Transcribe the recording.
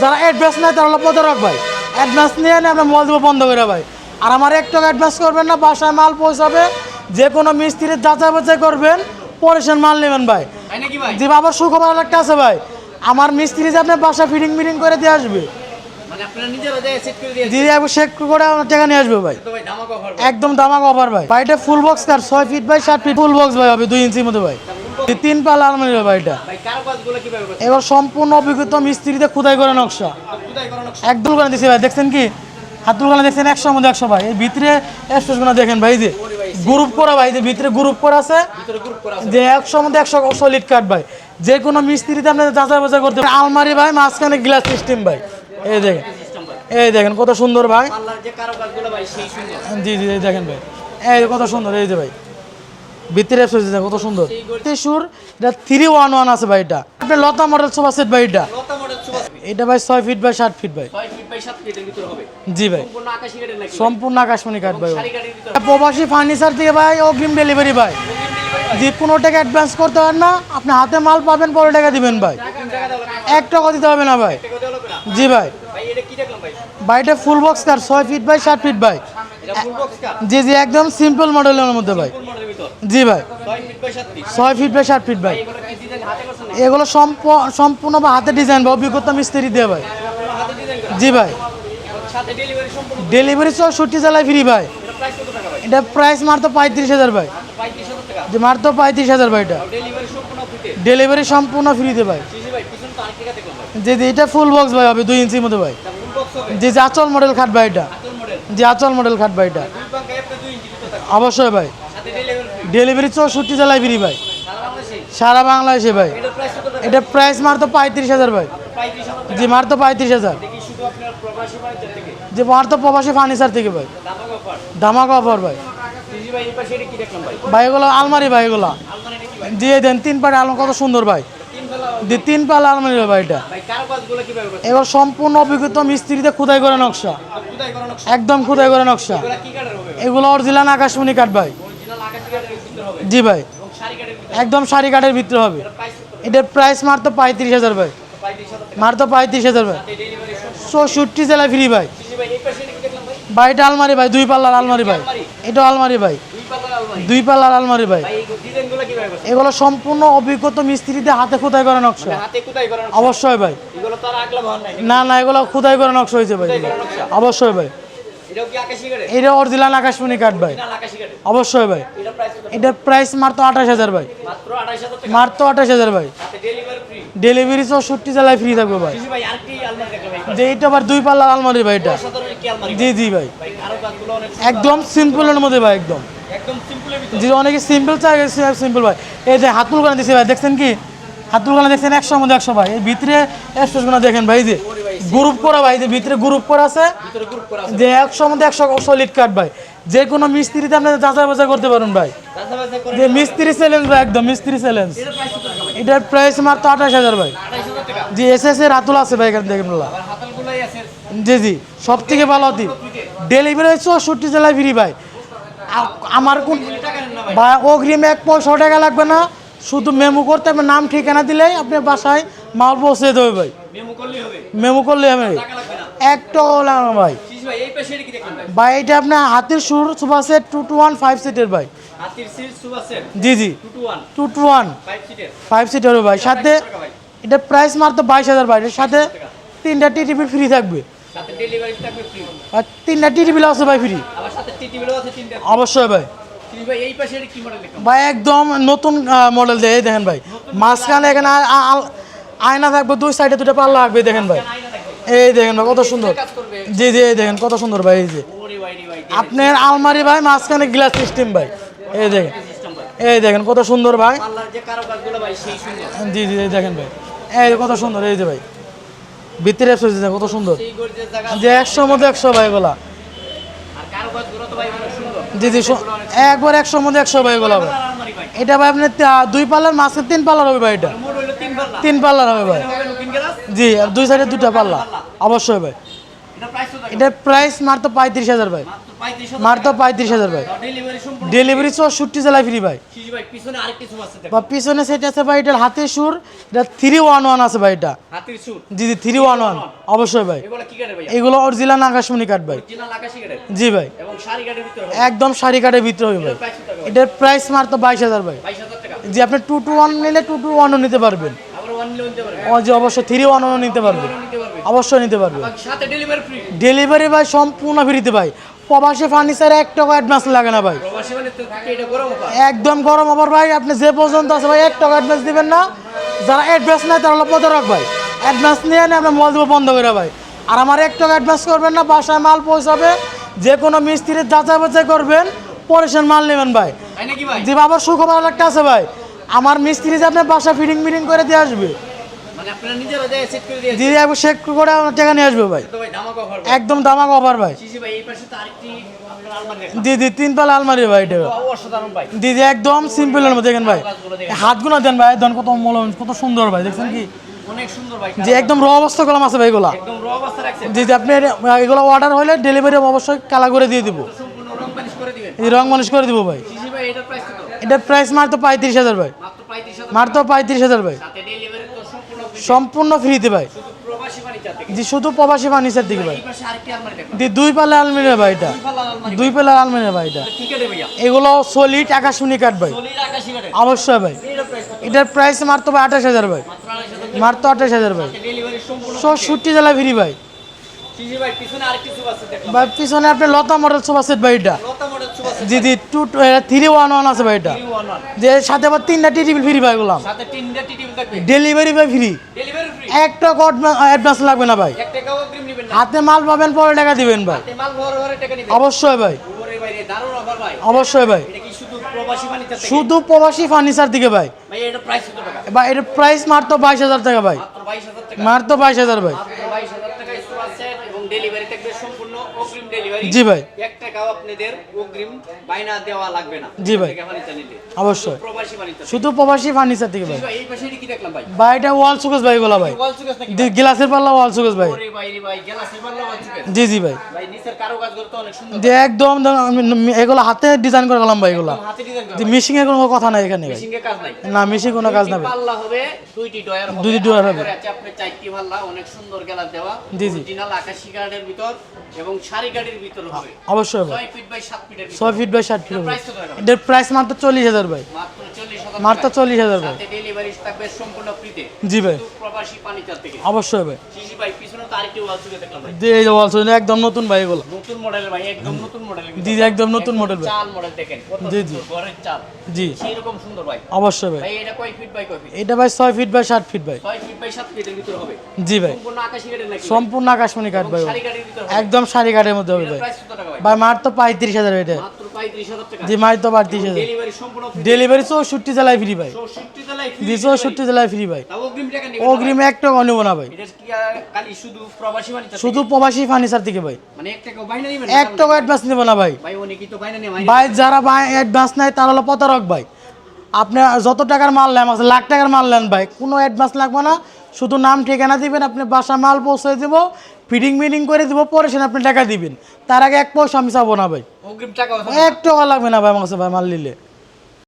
যারা অ্যাডভান্স নেয় তারা হলো প্রতারক ভাই। অ্যাডভান্স নিয়ে নিয়ে আমরা মোবাইল দেবো বন্ধ করে ভাই। আর আমার এক টাকা অ্যাডভান্স করবেন না বাসায় মাল পৌঁছাবে যে কোনো মিস্ত্রির যাচাই বাছাই করবেন পরেশান মাল নেবেন ভাই। যে বাবার সুখবর একটা আছে ভাই। আমার মিস্ত্রি যে আপনার বাসা ফিটিং মিটিং করে দিয়ে আসবে। মানে আপনারা নিজেরা করে একবার চেক করে আমার টাকা নিয়ে আসবে ভাই। একদম দামাক অফার ভাই। ভাইটা ফুল বক্স কার ছয় ফিট বাই সাত ফিট ফুল বক্স ভাই হবে দুই ইঞ্চির মধ্যে ভাই। তিন পাল আলমারি ভাই এটা এবার সম্পূর্ণ অভিজ্ঞতা মিস্ত্রিতে খুদাই করে নকশা। করানো একদম করে দিছি ভাই দেখছেন কি? হাতুল গানা দেখছেন একশোর মধ্যে একশো ভাই। এই ভিতরে একশো গুণা দেখেন ভাই যে গ্রুপ করা ভাই যে ভিতরে গ্রুপ করা আছে। যে একশোর মধ্যে একশো সলিড কাঠ ভাই। যে কোনো মিস্ত্রিতে আপনি যাচাই বাছাই করতে। আলমারি ভাই মাঝখানে গ্লাস সিস্টেম ভাই। এই দেখেন। এই দেখেন কত সুন্দর ভাই। জি জি দেখেন ভাই। এই কত সুন্দর এই যে ভাই। ভিতরে কত সুন্দর। তেসুর এটা থ্রি ওয়ান ওয়ান আছে ভাই এটা। আপনার লতা মডেল সোফা সেট ভাই এটা। এটা ভাই ছয় ফিট বাই সাত ফিট ভাই। 6 ফিট বাই 7 ফিটের ভিতরে হবে। জি ভাই। সম্পূর্ণ আকাশমণি কাঠ ভাই প্রবাসী ফার্নিচার থেকে ভাই অগ্রিম ডেলিভারি ভাই। যে কোনো টাকা অ্যাডভান্স করতে পারেন না। আপনি হাতে মাল পাবেন পরে টাকা দিবেন ভাই। এক টাকা দিতে হবে না ভাই। জি ভাই। ভাই এটা ফুল বক্স কার ছয় ফিট বাই সাত ফিট ভাই। জি জি একদম সিম্পল মডেলের মধ্যে ভাই। জি ভাই। 6 ফিট বাই 7 ফিট ছয় ফিট বাই সাত ফিট ভাই। এগুলো সম্পূর্ণ বা হাতে ডিজাইন বা অভিজ্ঞতা মিস্ত্রি দিয়ে ভাই। জি ভাই। ডেলিভারি চৌষট্টি জেলায় ফ্রি ভাই। এটা প্রাইস মারতো পঁয়ত্রিশ হাজার ভাই। 35000 টাকা? যে মারতো পঁয়ত্রিশ হাজার ভাই এটা। ডেলিভারি সম্পূর্ণ ফ্রিতে ভাই। যে এটা ফুল বক্স ভাই হবে দুই ইঞ্চির মধ্যে ভাই। যে যে আচল মডেল খাট ভাই এটা। যে আচল মডেল খাট ভাই এটা। দুই পাঙ্কা একটা 2 ইঞ্চি ভিতর থাকে অবশ্যই ভাই। ডেলিভারি চৌষট্টি জেলায় ফ্রি ভাই। সারা বাংলাদেশে ভাই। এটা প্রাইস মারতো পঁয়ত্রিশ হাজার ভাই। 35000 টাকা যে মারতো পঁয়ত্রিশ হাজার। দেখি শুধু আপনার প্রবাসী যে ফার্নিচার থেকে ভাই। ধামাকা অফার ভাই। ভাই, এগুলো আলমারি ভাই, এগুলো। আলমারি দিয়ে দেন, তিন পাড়ে আলম কত সুন্দর ভাই। দিয়ে তিন পাল্লা আলমারি ভাই এটা। এবার সম্পূর্ণ অভিজ্ঞতা মিস্ত্রিতে খুদাই করে নকশা। একদম খুদাই করে নকশা। এগুলো অরিজিনাল আকাশমণি কাঠ ভাই অরিজিনাল আকাশী কাঠের ভিতর হবে জি ভাই। একদম শাড়ি কাঠের ভিতরে হবে। এটার প্রাইস মারতো পঁয়ত্রিশ হাজার ভাই। 35000 টাকা মারতো পঁয়ত্রিশ হাজার ভাই। চৌষট্টি জেলায় ফ্রি ভাই। ভাই এটা আলমারি ভাই দুই পাল্লার আলমারি ভাই। এটা আলমারি ভাই। দুই পাল্লার আলমারি ভাই। এগুলো সম্পূর্ণ অভিজ্ঞতা মিস্ত্রিতে হাতে খুদাই করে নকশা। অবশ্যই ভাই। না না এগুলো খুদাই করে নকশা হয়েছে ভাই। অবশ্যই ভাই। এটা অরিজিনাল আকাশমণি কাঠ ভাই। অবশ্যই ভাই। এটা প্রাইস এটার প্রাইস মারতো আঠাশ হাজার ভাই। মাত্র 28000 টাকা। মারতো আঠাশ হাজার ভাই। ডেলিভারি ডেলিভারি চৌষট্টি জেলায় ফ্রি থাকবে ভাই। যে এইটা আবার দুই পাল্লার আলমারি ভাই এটা। জি জি ভাই। একদম সিম্পলের মধ্যে ভাই একদম। যে অনেকে সিম্পল চাই সিম্পল ভাই। এই যে হাতুল গানা দিছি ভাই দেখছেন কি? হাতুল গানা দেখছেন একশোর মধ্যে একশো ভাই। এই ভিতরে একশো গুণা দেখেন ভাই যে। গ্রুপ করা ভাই যে ভিতরে গ্রুপ করা আছে যে একশোর মধ্যে একশো সলিড কাঠ ভাই। যে কোনো মিস্ত্রিতে আপনি যাচাই বাছাই করতে পারেন ভাই। যে মিস্ত্রি চ্যালেঞ্জ ভাই একদম মিস্ত্রি চ্যালেঞ্জ এটার প্রাইস মাত্র আঠাশ হাজার ভাই। 28000 টাকা। যে এস এস এর রাতুল আছে ভাই এখানে আছে। জি জি সব থেকে ভালো হতি ডেলিভারি চৌষট্টি জেলায় ফ্রি ভাই। আমার কোন ভাই। অগ্রিম এক পয়সা টাকা লাগবে না। শুধু মেমো করতে আপনার নাম ঠিকানা দিলেই আপনি বাসায় মাল পৌঁছে দেবে ভাই। মেমো করলে হবে। টাকা লাগবে না। একটা ভাই। ভাই এটা কি দেখলাম ভাই? ভাই এটা আপনার হাতের সুর super set two two one five সিটের ভাই। জি জি। 2 টু 1 টু ওয়ান। 5 সিটের? ফাইভ সিটের ভাই। সাথে এটা প্রাইস মাত্র বাইশ হাজার ভাই। এর সাথে তিনটা টিটিপি ফ্রি থাকবে। সাথে ডেলিভারি থাকবে ফ্রি আর তিনটা টিটিপি আছে ভাই ফ্রি আবার সাথে টিটি বিলও আছে তিনটা অবশ্যই ভাই। ভাই এই পাশে কি মডেল দেখলাম? ভাই একদম নতুন মডেল দিয়ে। এই দেখেন ভাই। মাঝখানে এখানে আয়না থাকবে দুই সাইডে দুটো পাল্লা থাকবে দেখেন ভাই। এই দেখেন ভাই কত সুন্দর। জি জি এই দেখেন কত সুন্দর ভাই এই যে। আপনার আলমারি ভাই মাঝখানে গ্লাস সিস্টেম ভাই। এই দেখেন। এই দেখেন কত সুন্দর ভাই। জি জি এই দেখেন ভাই। এই কত সুন্দর এই যে ভাই। ভিতরে কত সুন্দর। যে একশোর মধ্যে একশো ভাই এগুলা। জি জি একবার একশোর মধ্যে একশো ভাই এগুলা ভাই। এটা ভাই আপনার দুই পাল্লার মাঝখানে তিন পাল্লার হবে ভাই এটা। তিন পাল্লার হবে ভাই। জি আর দুই সাইডে দুটা পাল্লা। অবশ্যই ভাই এটা প্রাইস কত? এটার প্রাইস মাত্র পঁয়ত্রিশ হাজার ভাই। মাত্র পঁয়ত্রিশ হাজার পঁয়ত্রিশ হাজার ভাই। ডেলিভারি চৌষট্টি জেলায় ফ্রি ভাই। বা পিছনে সেট আছে ভাই এটার হাতে সুর এটা থ্রি ওয়ান ওয়ান আছে ভাই এটা। জি জি থ্রি ওয়ান ওয়ান অবশ্যই ভাই। এগুলো কি কাটে ভাই অরিজিনাল আকাশমণি কাঠ ভাই। জি ভাই। একদম শাড়ি কাঠের ভিতরে হবে ভাই। এটার প্রাইস মাত্র বাইশ হাজার ভাই। জি আপনি টু টু ওয়ান নিলে টু টু ওয়ানও নিতে পারবেন। ওয়ান পারবে জি অবশ্যই থ্রি ওয়ানও নিতে নিতে পারবে। অবশ্যই নিতে সাথে ডেলিভারি ভাই সম্পূর্ণ ফ্রিতে ভাই। প্রবাসী ফার্নিচার এক টাকা অ্যাডভান্স লাগে না ভাই। মানে গরম অফার একদম গরম আবার ভাই আপনি যে পর্যন্ত আছে ভাই এক টাকা অ্যাডভান্স দিবেন না। যারা অ্যাডভান্স নেয় তারা হলো প্রতারক ভাই। অ্যাডভান্স নিয়ে নিয়ে আপনার মোবাইল দেবো বন্ধ করে ভাই। আর আমার এক টাকা অ্যাডভান্স করবেন না বাসায় মাল পৌঁছাবে। যে কোনো মিস্ত্রির যাচাই বাছাই করবেন পরেশান মাল নেবেন ভাই। যে বাবার সুখবর একটা আছে ভাই। আমার মিস্ত্রি যে আপনার বাসা ফিটিং মিটিং করে দিয়ে আসবে। মানে দিদি একবার চেক করে আমার টাকা নিয়ে আসবে ভাই। একদম দামাক অফার ভাই। দিদি আলমারি ভাই এটা। দিদি একদম সিম্পলের মধ্যে দেখেন ভাই। হাতগুলো দেন ভাই দেন কত মলম কত সুন্দর ভাই দেখছেন কি? যে একদম র অবস্থা কলম আছে ভাই এগুলা। যদি আপনি এগুলো অর্ডার হলে ডেলিভারি অবশ্যই কালা করে দিয়ে দিব। রং মানুষ করে দিব ভাই। এটার প্রাইস মাত্র পঁয়ত্রিশ হাজার ভাই। মাত্র পঁয়ত্রিশ হাজার মাত্র পঁয়ত্রিশ হাজার ভাই। সম্পূর্ণ ফ্রিতে ভাই। জি শুধু প্রবাসী ফার্নিচার দিকে ভাই। দি দুই পাল্লা আলমিরা ভাই এটা। দুই আলমারি। পাল্লা আলমিরা ভাই এটা। এগুলো সলিড আকাশমণি কাঠ ভাই। অবশ্যই ভাই। এটার প্রাইস মাত্র ভাই আঠাশ হাজার ভাই। মাত্র আড়াইশ আঠাশ হাজার ভাই। সম্পূর্ণ চৌষট্টি জেলা ফ্রি ভাই। ভাই পিছনে আপনি লতা মডেল সোফা সেট ভাই এটা। জি জি টু থ্রি ওয়ান ওয়ান আছে ভাই এটা। যে সাথে আবার তিনটা টি টেবিল ফ্রি ভাই বললাম। ডেলিভারি ভাই ফ্রি ফ্রি একটা অ্যাডভান্স লাগবে না ভাই। এক হাতে মাল পাবেন পরে টাকা দিবেন ভাই। টাকা অবশ্যই ভাই। অবশ্যই ভাই। শুধু প্রবাসী ফার্নিচার দিকে ভাই। ভাই এটা প্রাইস টাকা? মাত্র বাইশ হাজার টাকা ভাই। মাত্র বাইশ হাজার ভাই মাত্র বাইশ হাজার টাকা স্টোর সেট এবং ডেলিভারি থাকবে সম্পূর্ণ অগ্রিম ডেলিভারি জি ভাই। এক টাকাও আপনাদের অগ্রিম বাইনা দেওয়া লাগবে না। জি ভাই। অবশ্যই। প্রবাসী ফার্নিচার শুধু প্রবাসী ফার্নিচার থেকে ভাই। ভাই এই পাশে কি দেখলাম ভাই? ভাই এটা ওয়াল সুকেস ভাই গোলা ভাই। ওয়াল সুকেস নাকি গ্লাসের পাল্লা ওয়াল সুকেস ভাই। ওরে ভাই রে ভাই গ্লাসের পাল্লা ওয়াল সুকেস জি জি ভাই। ভাই যে একদম এগুলো হাতে ডিজাইন করে গেলাম ভাই এগুলো। মিশিং এর কোনো কথা নাই এখানে না মিশিং কোনো কাজ না ভাই। পাল্লা দুইটি ডয়ার হবে। দুইটি ডয়ার হবে। তারপরে আছে আপনার চারটি পাল্লা অনেক সুন্দর গ্লাস দেওয়া। জি, জি। অরিজিনাল আকাশি কার্ডের ভিতর এবং শাড়ি কার্ডের ভিতর হবে। অবশ্যই ভাই। 6 ফিট বাই 7 ফিটের ভিতর। ছয় ফিট বাই ষাট ফিট প্রাইস মাত্র চল্লিশ হাজার ভাই। মাত্র 40000 মাত্র চল্লিশ হাজার ভাই। সাথে ডেলিভারি থাকবে সম্পূর্ণ ফ্রিতে জি ভাই। প্রবাসী পানিচার থেকে। অবশ্যই ভাই। শিশি ভাই পিছনে তো আরেকটি ওয়াল সুকে দেখলাম ভাই। এই ওয়াল সুকেস একদম নতুন ভাই এগুলো। নতুন মডেলের ভাই একদম নতুন মডেলের জি জি, একদম নতুন মডেল ভাই। চাল মডেল দেখেন কত জি, জি। ঘরের চাল। জি। সেই রকম সুন্দর ভাই। অবশ্যই ভাই। ভাই এটা কয় ফিট বাই কয় ফিট এটা ভাই ছয় ফিট বাই 7 ফিট ভাই। 6 ফিট বাই 7 ফিটের ভিতর হবে। জি ভাই। সম্পূর্ণ আকাশী কাঠের নাকি সম্পূর্ণ আকাশমণি কাঠ ভাই একদম সারি কাঠের মধ্যে হবে ভাই। ভাই? মার তো পঁয়ত্রিশ হাজার এটা। মাত্র 35000 জি মার তো পঁয়ত্রিশ হাজার ডেলিভারি সম্পূর্ণ ফ্রি ডেলিভারি চৌষট্টি জেলায় ফ্রি ভাই। 64 জেলায় ফ্রি জি চৌষট্টি জেলায় ফ্রি ভাই। অগ্রিম এক টাকা নেব না ভাই। এটা কি খালি শুধু প্রবাসী বাণিজ্য শুধু প্রবাসী ফার্নিচার থেকে ভাই। মানে এক টাকা অ্যাডভান্স নেব না ভাই। ভাই ভাই। যারা ভাই অ্যাডভান্স নেয় তারা হলো প্রতারক ভাই। আপনি যত টাকার মাল নেন আছে লাখ টাকার মাল নেন ভাই। কোনো অ্যাডভান্স লাগবে না। শুধু নাম ঠিকানা দিবেন আপনি বাসা মাল পৌঁছে দিব। ফিটিং মিটিং করে দিব পরে সেখানে আপনি টাকা দিবেন। তার আগে এক পয়সা আমি চাবো না ভাই। এক টাকা লাগবে না ভাই আমার কাছে ভাই মাল নিলে।